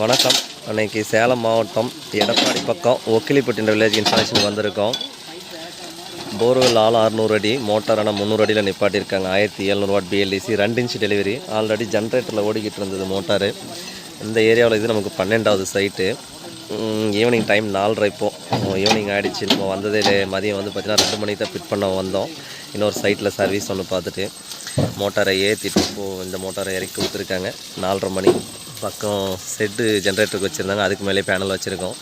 வணக்கம். அன்னைக்கு சேலம் மாவட்டம் எடப்பாடி பக்கம் ஒக்கிலிப்பட்டின்ற வில்லேஜ் இன்ஸ்டாலேஷன் வந்திருக்கோம். போர்வெல் ஆள் அறுநூறு அடி மோட்டார் ஆனால் முந்நூறு அடியில் நிப்பாட்டியிருக்காங்க. ஆயிரத்தி எழுநூறு வாட் பிஎல்டிசி ரெண்டு இன்ச் டெலிவரி ஆல்ரெடி ஜென்ரேட்டரில் ஓடிக்கிட்டு இருந்தது மோட்டாரு. இந்த ஏரியாவில் இது நமக்கு பன்னெண்டாவது சைட்டு ஈவினிங் டைம் நாலரை இப்போ. ஈவினிங் ஆகிடுச்சு நம்ம வந்ததே மதியம் வந்து பார்த்திங்கன்னா ரெண்டு மணிக்கு தான் ஃபிட் பண்ண வந்தோம். இன்னொரு சைட்டில் சர்வீஸ் ஒன்று பார்த்துட்டு மோட்டாரை ஏற்றிட்டு இப்போது இந்த மோட்டாரை இறக்கி கொடுத்துருக்காங்க. நாலரை மணி. பக்கம் செட்டு ஜென்ரேட்டருக்கு வச்சுருந்தாங்க. அதுக்கு மேலே பேனல் வச்சுருக்கோம்.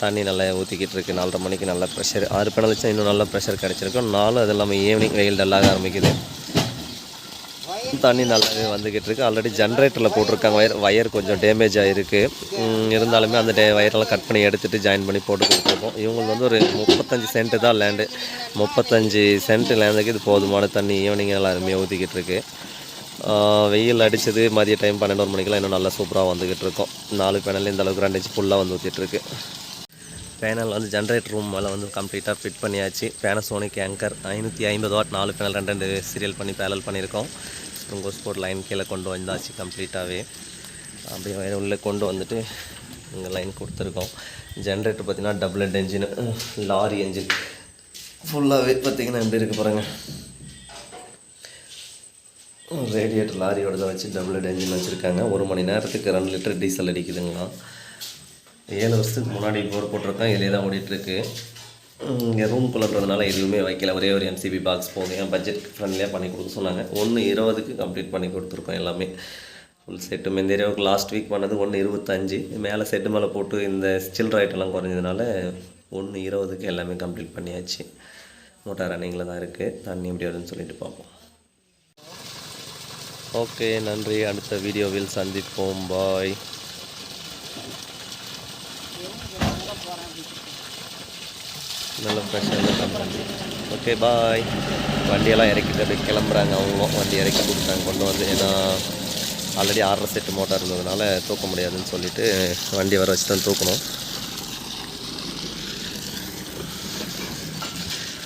தண்ணி நல்லா ஊற்றிக்கிட்டு இருக்குது நாலரை மணிக்கு நல்ல ப்ரெஷர் ஆறு பேனல் வச்சா இன்னும் நல்ல ப்ரெஷர் கிடச்சிருக்கும். நாலும் அது இல்லாமல் ஈவினிங் வெயில் டல்லாக ஆரம்பிக்குது. தண்ணி நல்லாவே வந்துக்கிட்டு இருக்குது ஆல்ரெடி ஜென்ரேட்டரில் போட்டிருக்காங்க. வயர் வயர் கொஞ்சம் டேமேஜ் ஆகிருக்கு இருந்தாலுமே அந்த டே வயரெல்லாம் கட் பண்ணி எடுத்துகிட்டு ஜாயின் பண்ணி போட்டு கொடுத்துருக்கோம். இவங்களுக்கு வந்து ஒரு முப்பத்தஞ்சு சென்ட்டு தான் லேண்டு முப்பத்தஞ்சு சென்ட்டு லேண்டுக்கு இது போதுமான தண்ணி. ஈவினிங் எல்லாருமே ஊற்றிக்கிட்டு இருக்குது வெயில் அடிச்சது மதிய டைம் பன்னெண்டு மணிக்கெல்லாம் இன்னும் நல்லா சூப்பராக வந்துக்கிட்டு இருக்கோம். நாலு பேனல் இந்த அளவுக்கு ரெண்டு இன்ச்சு ஃபுல்லாக வந்து ஊற்றிட்டுருக்கு பேனல் வந்து ஜென்ரேட்டர் ரூம் மேலே வந்து கம்ப்ளீட்டாக ஃபிட் பண்ணியாச்சு. பேனசோனிக் ஏங்கர் ஐநூற்றி ஐம்பது வாட் நாலு பேனல் ரெண்டு ரெண்டு சீரியல் பண்ணி பேனல் பண்ணியிருக்கோம். ஸ்ப்ரிங்கோ ஸ்போர்ட் லைன் கீழே கொண்டு வந்தாச்சு கம்ப்ளீட்டாகவே அப்படியே வேறு உள்ளே கொண்டு வந்துட்டு இங்கே லைன் கொடுத்துருக்கோம். ஜென்ரேட்டர் பார்த்திங்கன்னா double head engine lorry engine ஃபுல்லாகவே பார்த்தீங்கன்னா எப்படி இருக்கு பாருங்கள் ரேடியேட்டர் லாரியோட தான் வச்சு டபுள் ஹெட் என்ஜின் வச்சுருக்காங்க. ஒரு மணி நேரத்துக்கு ரெண்டு லிட்டர் டீசல் அடிக்குதுங்களா? ஏழு வருஷத்துக்கு முன்னாடி போர் போட்டிருக்கேன் இதிலே தான் ஓடிட்டுருக்கு. இங்கே ரூம் குள்ளன்றதுனால எதுவுமே வைக்கல. ஒரே ஒரு எம்சிபி பாக்ஸ் போதும். என் பட்ஜெட் ஃப்ரெண்ட்லியாக பண்ணி கொடுக்க சொன்னாங்க. ஒன்று இருபதுக்கு கம்ப்ளீட் பண்ணி கொடுத்துருக்கோம் எல்லாமே. ஃபுல் செட்டு மெந்தேரியாவுக்கு லாஸ்ட் வீக் பண்ணது ஒன்று இருபத்தஞ்சு. மேலே செட்டு மேலே போட்டு இந்த சில்லற ஐட்டெல்லாம் குறைஞ்சதுனால ஒன்று இருபதுக்கு எல்லாமே கம்ப்ளீட் பண்ணியாச்சு. மோட்டார் ரன்னிங்கில் தான் இருக்குது தண்ணி எப்படி வருதுன்னு சொல்லிட்டு பார்ப்போம். ஓகே நன்றி. அடுத்த வீடியோவில் சந்திப்போம். பாய். நல்ல ஃப்ரெஷ்ஷாக ஓகே பாய். வண்டியெல்லாம் இறக்கிட்டு அப்படியே கிளம்புறாங்க. அவங்களும் வண்டி இறக்கி கொடுத்தாங்க கொண்டு வந்து. ஏன்னா ஆல்ரெடி ஆறரை செட்டு மோட்டார் இருந்ததுனால தூக்க முடியாதுன்னு சொல்லிட்டு வண்டி வர வச்சு தான் தூக்கணும்.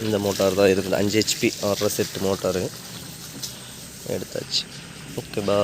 இந்த மோட்டார் தான் இருக்குது. அஞ்சு ஹெச்பி ஆறரை செட்டு மோட்டாரு எடுத்தாச்சு. ஓகே பா